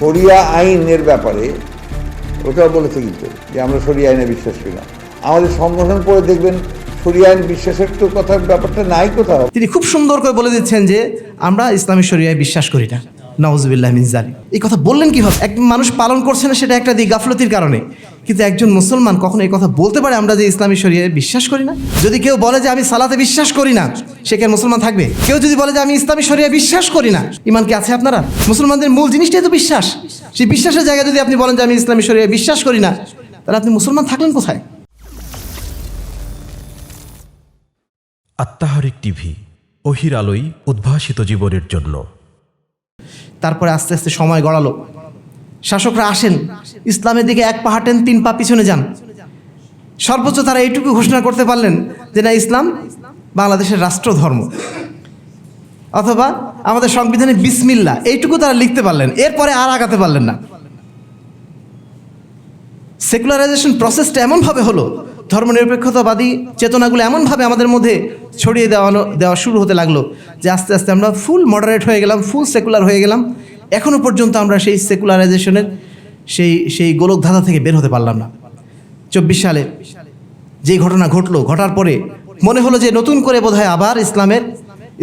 শরিয়া আইনের ব্যাপারে ওটাও বলেছে কিন্তু যে আমরা সরিয়া আইনে বিশ্বাস করি না। আমাদের সংগঠন পরে দেখবেন সরিয়া আইন বিশ্বাসের তো কথার ব্যাপারটা নাই কোথাও। তিনি খুব সুন্দর করে বলে দিচ্ছেন যে আমরা ইসলামী শরিয়ায় বিশ্বাস করি না। নওয়াজবিল্লাহ মিনজালি এই কথা বললেন কীভাবে এক মানুষ পালন করছে না, সেটা একটা দিক গাফলতির কারণে। কিন্তু একজন মুসলমান কখনো এই কথা বলতে পারে, আমরা যে ইসলামী শরিয়ায় বিশ্বাস করি না? যদি কেউ বলে যে আমি সালাতে বিশ্বাস করি না, সে কি আর মুসলমান থাকবে? কেউ যদি বলে যে আমি ইসলামী শরিয়া বিশ্বাস করি না, ইমান কি আছে আপনারা? মুসলমানদের মূল জিনিসটাই তো বিশ্বাস। সেই বিশ্বাসের জায়গায় যদি আপনি বলেন যে আমি ইসলামী শরিয়া বিশ্বাস করি না, তাহলে আপনি মুসলমান থাকলেন কোথায়? আত্মাহারিক টিভি অহির আলোই উদ্ভাসিত জীবনের জন্য। তারপরে আস্তে আস্তে সময় গড়ালো। শাসকরা আসেন, ইসলামের দিকে এক পা হাঁটেন, তিন পা পিছনে যান। সর্বোচ্চ তারা এইটুকু ঘোষণা করতে পারলেন যে না, ইসলাম বাংলাদেশের রাষ্ট্র ধর্ম অথবা আমাদের সংবিধানে বিসমিল্লা, এইটুকু তারা লিখতে পারলেন, এরপরে আর আগাতে পারলেন না। সেকুলারাইজেশন প্রসেসটা এমনভাবে হলো, ধর্মনিরপেক্ষতাবাদী চেতনাগুলো এমনভাবে আমাদের মধ্যে ছড়িয়ে দেওয়ানো, দেওয়া শুরু হতে লাগল যে আস্তে আস্তে আমরা ফুল মডারেট হয়ে গেলাম ফুল সেকুলার হয়ে গেলাম। এখনও পর্যন্ত আমরা সেই সেকুলারাইজেশনের, সেই সেই গোলক ধাঁধা থেকে বের হতে পারলাম না। চব্বিশ সালে যে ঘটনা ঘটলো, ঘটার পরে মনে হলো যে নতুন করে বোধহয় আবার ইসলামের,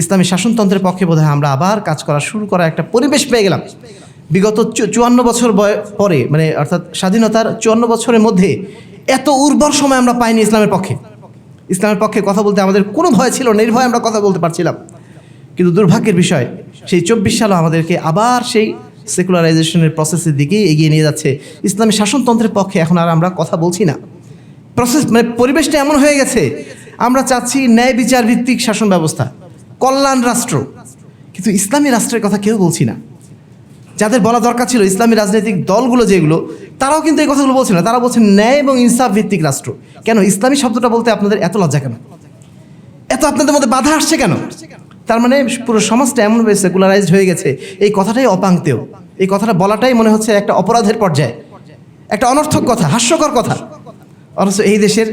ইসলামী শাসনতন্ত্রের পক্ষে বোধহয় আমরা আবার কাজ করা শুরু করা একটা পরিবেশ পেয়ে গেলাম। বিগত চুয়ান্ন বছর পরে মানে অর্থাৎ স্বাধীনতার চুয়ান্ন বছরের মধ্যে এত উর্বর সময় আমরা পাইনি ইসলামের পক্ষে। ইসলামের পক্ষে কথা বলতে আমাদের কোনো ভয় ছিল, নির্ভয়ে আমরা কথা বলতে পারছিলাম। কিন্তু দুর্ভাগ্যের বিষয়, সেই চব্বিশ সালও আমাদেরকে আবার সেই সেকুলারাইজেশনের প্রসেসের দিকেই এগিয়ে নিয়ে যাচ্ছে। ইসলামী শাসনতন্ত্রের পক্ষে এখন আর আমরা কথা বলছি না। প্রসেস মানে পরিবেশটা এমন হয়ে গেছে, আমরা চাচ্ছি ন্যায় বিচার ভিত্তিক শাসন ব্যবস্থা, কল্যাণ রাষ্ট্র। কিন্তু ইসলামী রাষ্ট্রের কথা কেউ বলছি না। যাদের বলা দরকার ছিল ইসলামী রাজনৈতিক দলগুলো যেগুলো, তারাও কিন্তু এই কথাগুলো বলছে না। তারা বলছেন ন্যায় এবং ইনসাফ ভিত্তিক রাষ্ট্র। কেন? ইসলামী শব্দটা বলতে আপনাদের এত লজ্জা কেন? এত আপনাদের মধ্যে বাধা আসছে কেন? তার মানে পুরো সমাজটা এমনভাবে সেকুলারাইজড হয়ে গেছে। এই কথাটাই অপাঙ্ক্তেও এই কথাটা বলাটাই মনে হচ্ছে একটা অপরাধের পর্যায়ে। একটা অনর্থক কথা, হাস্যকর কথা। অথচ এই দেশের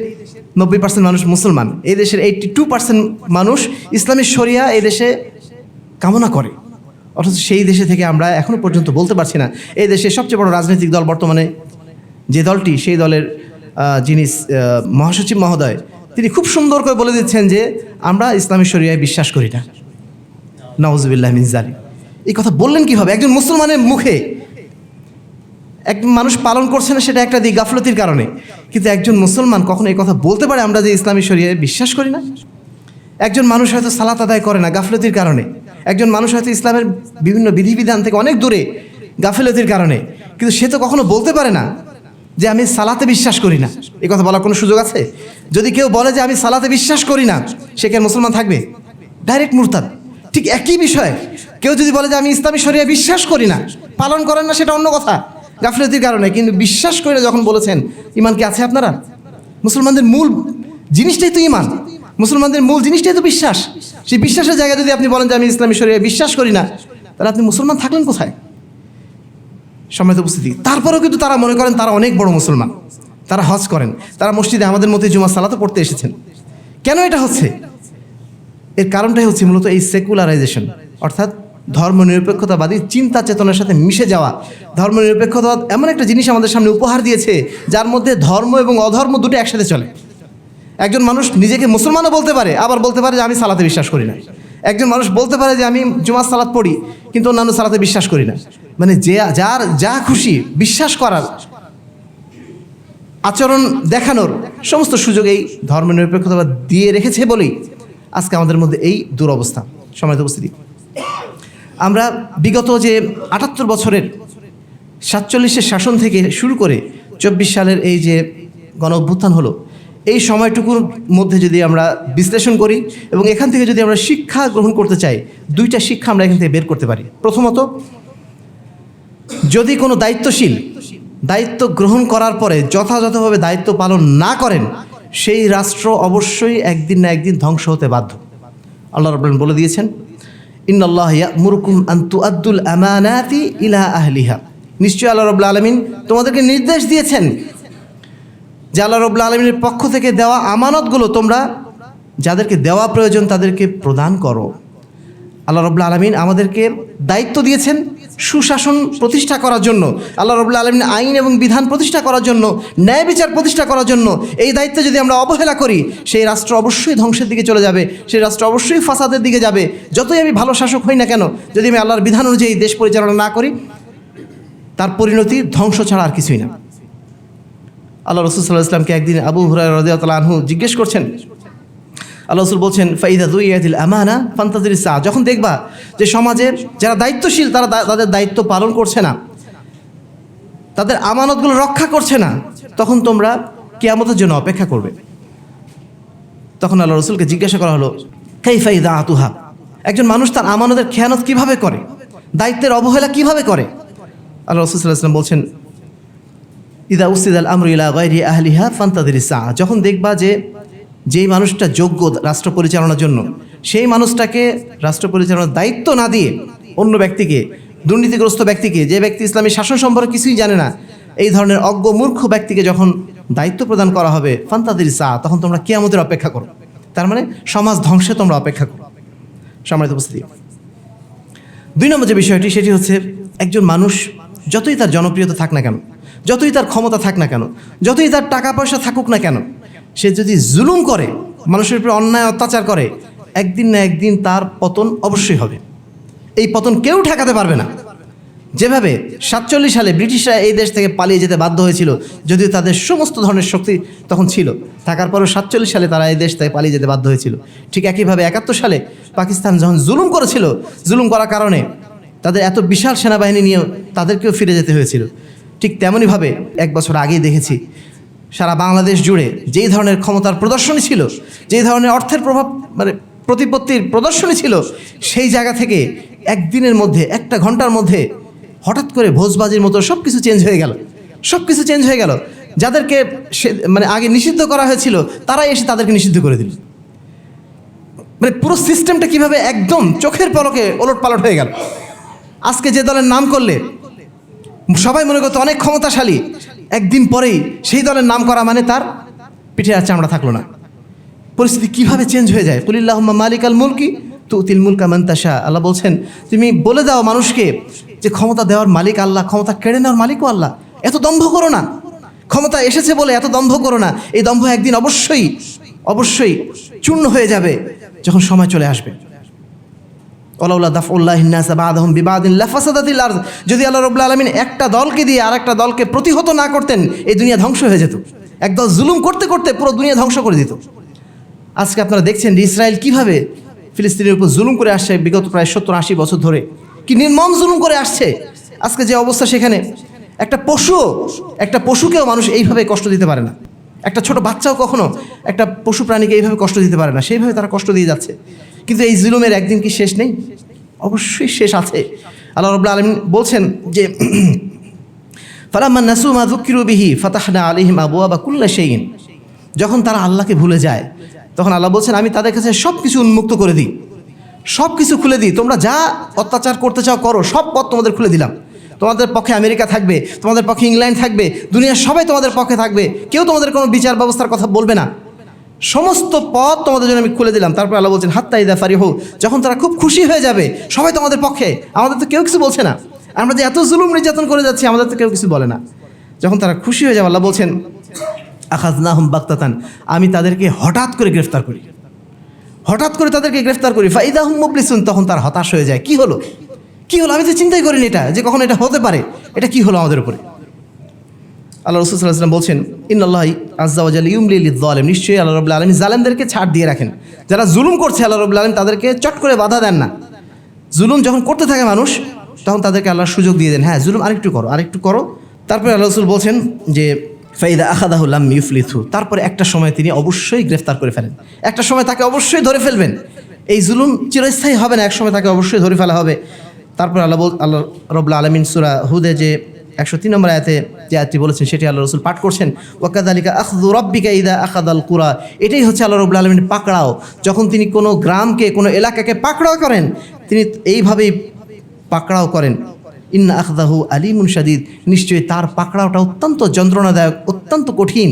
নব্বই পার্সেন্ট মানুষ মুসলমান। এই দেশের এইটটি টু পার্সেন্ট মানুষ ইসলামী শরিয়া এই দেশে কামনা করে। অথচ সেই দেশে থেকে আমরা এখনও পর্যন্ত বলতে পারছি না। এই দেশের সবচেয়ে বড় রাজনৈতিক দল বর্তমানে যে দলটি, সেই দলের যিনি মহাসচিব মহোদয়, তিনি খুব সুন্দর করে বলে দিচ্ছেন যে আমরা ইসলামী শরিয়ায় বিশ্বাস করি না। নওয়াজবিল্লাহ মিনজালি এই কথা বললেন কীভাবে? একজন মুসলমানের মুখে এক মানুষ পালন করছে না, সেটা একটা দিক গাফলতির কারণে। কিন্তু একজন মুসলমান কখনো এই কথা বলতে পারে, আমরা যে ইসলামী শরিয়ায় বিশ্বাস করি না? একজন মানুষ হয়তো সালাত আদায় করে না গাফলতির কারণে। একজন মানুষ হয়তো ইসলামের বিভিন্ন বিধিবিধান থেকে অনেক দূরে গাফিলতির কারণে। কিন্তু সে তো কখনো বলতে পারে না যে আমি সালাতে বিশ্বাস করি না। এই কথা বলার কোনো সুযোগ আছে? যদি কেউ বলে যে আমি সালাতে বিশ্বাস করি না, সে কি আর মুসলমান থাকবে? ডাইরেক্ট মুরতাদ। ঠিক একই বিষয়। কেউ যদি বলে যে আমি ইসলামী শরিয়া বিশ্বাস করি না, পালন করেন না, সেটা অন্য কথা। গাফিলতির কারণে। কিন্তু বিশ্বাস করে যখন বলেছেন, ইমান কি আছে আপনারা? মুসলমানদের মূল জিনিসটাই তো ইমান। মুসলমানদের মূল জিনিসটাই তো বিশ্বাস। সেই বিশ্বাসের জায়গায় যদি আপনি বলেন যে আমি ইসলামী শরিয়া বিশ্বাস করি না, তাহলে আপনি মুসলমান থাকলেন কোথায়? সম্মানিত উপস্থিতি। তারপরেও কিন্তু তারা মনে করেন তারা অনেক বড় মুসলমান। তারা হজ করেন। তারা মসজিদে আমাদের মধ্যে জুমা সালাতে পড়তে এসেছেন। কেন এটা হচ্ছে? এর কারণটাই হচ্ছে মূলত এই সেকুলারাইজেশন, অর্থাৎ ধর্মনিরপেক্ষতাবাদী চিন্তা চেতনার সাথে মিশে যাওয়া। ধর্মনিরপেক্ষতা এমন একটা জিনিস আমাদের সামনে উপহার দিয়েছে, যার মধ্যে ধর্ম এবং অধর্ম দুটো একসাথে চলে। একজন মানুষ নিজেকে মুসলমানও বলতে পারে, আবার বলতে পারে যে আমি সালাতে বিশ্বাস করি না। একজন মানুষ বলতে পারে যে আমি জুমার সালাত পড়ি, কিন্তু অন্যান্য সালাতে বিশ্বাস করি না। মানে যে, যার যা খুশি বিশ্বাস করার আচরণ দেখানোর সমস্ত সুযোগ এই ধর্মনিরপেক্ষতা দিয়ে রেখেছে বলেই আজকে আমাদের মধ্যে এই দুরবস্থা। সময় উপস্থিতি। আমরা বিগত যে আটাত্তর বছরের সাতচল্লিশের শাসন থেকে শুরু করে চব্বিশ সালের এই যে গণ অভ্যুত্থান হলো এই সময়টুকুর মধ্যে যদি আমরা বিশ্লেষণ করি এবং এখান থেকে যদি আমরা শিক্ষা গ্রহণ করতে চাই, দুইটা শিক্ষা আমরা এখান থেকে বের করতে পারি। প্রথমত, যদি কোনো দায়িত্বশীল দায়িত্ব গ্রহণ করার পরে যথাযথভাবে দায়িত্ব পালন না করেন, সেই রাষ্ট্র অবশ্যই একদিন না একদিন ধ্বংস হতে বাধ্য। আল্লাহ রবুল্লাহ বলে দিয়েছেন ইন্নআল্লাহ মুরকুম আন্তু আব্দুল আমানাতি ইলা আহলিহা। নিশ্চয়ই আল্লাহ রবুল্লা আলমিন তোমাদেরকে নির্দেশ দিয়েছেন যে আল্লাহ রবুল্লা পক্ষ থেকে দেওয়া আমানতগুলো তোমরা, যাদেরকে দেওয়া প্রয়োজন তাদেরকে প্রদান করো। আল্লাহ রবুল্লা আলমিন আমাদেরকে দায়িত্ব দিয়েছেন সুশাসন প্রতিষ্ঠা করার জন্য, আল্লাহ রবুল্লা আলমিন আইন এবং বিধান প্রতিষ্ঠা করার জন্য, ন্যায় বিচার প্রতিষ্ঠা করার জন্য এই দায়িত্বে যদি আমরা অবহেলা করি, সেই রাষ্ট্র অবশ্যই ধ্বংসের দিকে চলে যাবে, সেই রাষ্ট্র অবশ্যই ফাসাদের দিকে যাবে। যতই আমি ভালো শাসক হই না কেন, যদি আমি আল্লাহর বিধান অনুযায়ী দেশ পরিচালনা না করি, তার পরিণতি ধ্বংস ছাড়া আর কিছুই না। আল্লাহ রসুল সাল্লাহ ইসলামকে একদিন আবু হুরাই রদিয়াল আনহু জিজ্ঞেস করছেন, আল্লাহ রসুল বলছেন, ফাইদা দুইয়াদিল আমানা ফান্তাজির সা যখন দেখবা যে সমাজের যারা দায়িত্বশীল, তারা তাদের দায়িত্ব পালন করছে না, তাদের আমানতগুলো রক্ষা করছে না, তখন তোমরা কেয়ামতের জন্য অপেক্ষা করবে। তখন আল্লাহ রসুলকে জিজ্ঞাসা করা হলো কাই ফাইদা আতুহা? একজন মানুষ তার আমানতের খেয়ানত কীভাবে করে? দায়িত্বের অবহেলা কীভাবে করে? আল্লাহ রসুল সাল্লাহ ইসলাম বলছেন ইদা উস্তিদ আল আমরু ইলা গাইরি আহলিহা ফান্তাদির সা যখন দেখবা যে, যেই মানুষটা যোগ্য রাষ্ট্র পরিচালনার জন্য, সেই মানুষটাকে রাষ্ট্র পরিচালনার দায়িত্ব না দিয়ে অন্য ব্যক্তিকে, দুর্নীতিগ্রস্ত ব্যক্তিকে, যে ব্যক্তি ইসলামী শাসন সম্পর্কে কিছুই জানে না, এই ধরনের অজ্ঞ মূর্খ ব্যক্তিকে যখন দায়িত্ব প্রদান করা হবে ফান্তাদির সা তখন তোমরা কেয়ামতের অপেক্ষা করো। তার মানে সমাজ ধ্বংসে তোমরা অপেক্ষা করো। সম্মানিত উপস্থিতি। দুই নম্বর যে বিষয়টি, সেটি হচ্ছে একজন মানুষ যতই তার জনপ্রিয়তা থাক না কেন যতই তার ক্ষমতা থাক না কেন, যতই তার টাকা পয়সা থাকুক না কেন, সে যদি জুলুম করে, মানুষের উপরে অন্যায় অত্যাচার করে, একদিন না একদিন তার পতন অবশ্যই হবে। এই পতন কেউ ঠেকাতে পারবে না। যেভাবে সাতচল্লিশ সালে ব্রিটিশরা এই দেশ থেকে পালিয়ে যেতে বাধ্য হয়েছিল, যদিও তাদের সমস্ত ধরনের শক্তি তখন ছিল, থাকার পরও সাতচল্লিশ সালে তারা এই দেশ থেকে পালিয়ে যেতে বাধ্য হয়েছিল। ঠিক একইভাবে একাত্তর সালে পাকিস্তান যখন জুলুম করেছিল, জুলুম করার কারণে তাদের এত বিশাল সেনাবাহিনী নিয়েও তাদেরকেও ফিরে যেতে হয়েছিল। ঠিক তেমনইভাবে এক বছর আগেই দেখেছি। সারা বাংলাদেশ জুড়ে যেই ধরনের ক্ষমতার প্রদর্শনী ছিল, যেই ধরনের অর্থের প্রভাব মানে প্রতিপত্তির প্রদর্শনী ছিল, সেই জায়গা থেকে একদিনের মধ্যে, একটা ঘণ্টার মধ্যে হঠাৎ করে ভোজবাজির মতো সব কিছু চেঞ্জ হয়ে গেল। সব কিছু চেঞ্জ হয়ে গেল। যাদেরকে সে মানে আগে নিষিদ্ধ করা হয়েছিল, তারাই এসে তাদেরকে নিষিদ্ধ করে দিল। মানে পুরো সিস্টেমটা কীভাবে একদম চোখের পলকে ওলট পালট হয়ে গেল। আজকে যে দলের নাম করলে সবাই মনে করতো অনেক ক্ষমতাশালী। একদিন পরেই সেই দলের নাম করা মানে তার পিঠে আর চামড়া থাকল না। পরিস্থিতি কীভাবে চেঞ্জ হয়ে যায়? কুলিল্লাহম্মা মালিক আল মুলকি তু তিল মুলকা মান্তাসা আল্লাহ বলছেন, তুমি বলে দাও মানুষকে যে ক্ষমতা দেওয়ার মালিক আল্লাহ, ক্ষমতা কেড়ে নেওয়ার মালিকও আল্লাহ। এত দম্ভ করো না। ক্ষমতা এসেছে বলে এত দম্ভ করো না। এই দম্ভ একদিন অবশ্যই অবশ্যই চূর্ণ হয়ে যাবে যখন সময় চলে আসবে। হিন্নাসা বাদহম বিবাদিন লাফাসাদাতিল আরদ। যদি আল্লাহ রব্লা আলমিন একটা দলকে দিয়ে আর একটা দলকে প্রতিহত না করতেন, এই দুনিয়া ধ্বংস হয়ে যেত। একদল জুলুম করতে করতে পুরো দুনিয়া ধ্বংস করে দিত। আজকে আপনারা দেখছেন যে ইসরায়েল কীভাবে ফিলিস্তিনের উপর জুলুম করে আসছে বিগত প্রায় সত্তর আশি বছর ধরে। কি নির্মম জুলুম করে আসছে। আজকে যে অবস্থা সেখানে, একটা পশু, একটা পশুকেও মানুষ এইভাবে কষ্ট দিতে পারে না। একটা ছোট বাচ্চাও কখনো একটা পশু প্রাণীকে এইভাবে কষ্ট দিতে পারে না। সেইভাবে তারা কষ্ট দিয়ে যাচ্ছে। কিন্তু এই জুলুমের একদিন কি শেষ নেই? অবশ্যই শেষ আছে। আল্লাহ রবুল্লা আলমিন বলছেন যে, ফালাম্মা নাসু মা দুঃখিরু বিহি ফাতাহনা আলিহিম আবুয়া বা কুল্লা সেইন যখন তারা আল্লাহকে ভুলে যায়, তখন আল্লাহ বলছেন, আমি তাদের কাছে সব কিছু উন্মুক্ত করে দিই। সব কিছু খুলে দিই। তোমরা যা অত্যাচার করতে চাও করো, সব পথ তোমাদের খুলে দিলাম। তোমাদের পক্ষে আমেরিকা থাকবে, তোমাদের পক্ষে ইংল্যান্ড থাকবে, দুনিয়ার সবাই তোমাদের পক্ষে থাকবে। কেউ তোমাদের কোনো বিচার ব্যবস্থার কথা বলবে না। সমস্ত পথ তোমাদের জন্য আমি খুলে দিলাম। তারপর আল্লাহ বলছেন, হাত্তা ইদা ফারি হোক যখন তারা খুব খুশি হয়ে যাবে, সবাই তোমাদের পক্ষে। আমাদের তো কেউ কিছু বলছে না। আমরা যে এত জুলুম নির্যাতন করে যাচ্ছি, আমাদের তো কেউ কিছু বলে না। যখন তারা খুশি হয়ে যাবে, আল্লাহ বলছেন আখাজ না হুম বাক্তাতান আমি তাদেরকে হঠাৎ করে গ্রেফতার করি। হঠাৎ করে তাদেরকে গ্রেফতার করি। ফাইদা হুম মুবলিসুন। তখন তার হতাশ হয়ে যায়। কি হলো? কি হলো? আমি তো চিন্তাই করিনি এটা, যে কখন এটা হতে পারে। এটা কি হলো আমাদের উপরে? আল্লাহ রসুল সাল্লাম বলছেন ইন্নআল্লাহ আজ্জাওয়াজাল ইউমলি আলম নিশ্চয়ই আল্লাহ রবুল্লা আলম জালেমদেরকে ছাড় দিয়ে রাখেন। যারা জুলুম করছে আল্লাহ রবুল্লা আলম তাদেরকে চট করে বাধা দেন না। জুলুম যখন করতে থাকে মানুষ, তখন তাদেরকে আল্লাহ সুযোগ দিয়ে দেন। হ্যাঁ জুলুম আরেকটু করো আরেকটু করো। তারপরে আল্লাহ রসুল বলছেন যে, ফাইদা আখাদাহুল্লাম ইউফলিথু। তারপরে একটা সময় তিনি অবশ্যই গ্রেফতার করে ফেলেন। একটা সময় তাকে অবশ্যই ধরে ফেলবেন। এই জুলুম চিরস্থায়ী হবে না, এক সময় তাকে অবশ্যই ধরে ফেলা হবে। তারপর আল্লাহ আল্লাহ রবুল্লা আলমিন সুরা হুদে যে একশো তিন নম্বর আয়াতে যে আয়াতটি বলেছেন, সেটি আল্লাহ রসুল পাঠ করছেন ওয়াকাদ আলিকা আখদু রব্বিকা ইদা আখাদ আল কুরা এটাই হচ্ছে আল্লাহ রবুল আলমিন পাকড়াও। যখন তিনি কোনো গ্রামকে, কোনো এলাকাকে পাকড়াও করেন, তিনি এইভাবেই পাকড়াও করেন। ইন্না আখদাহু আলিমুন সাদিদ নিশ্চয়ই তার পাকড়াওটা অত্যন্ত যন্ত্রণাদায়ক, অত্যন্ত কঠিন।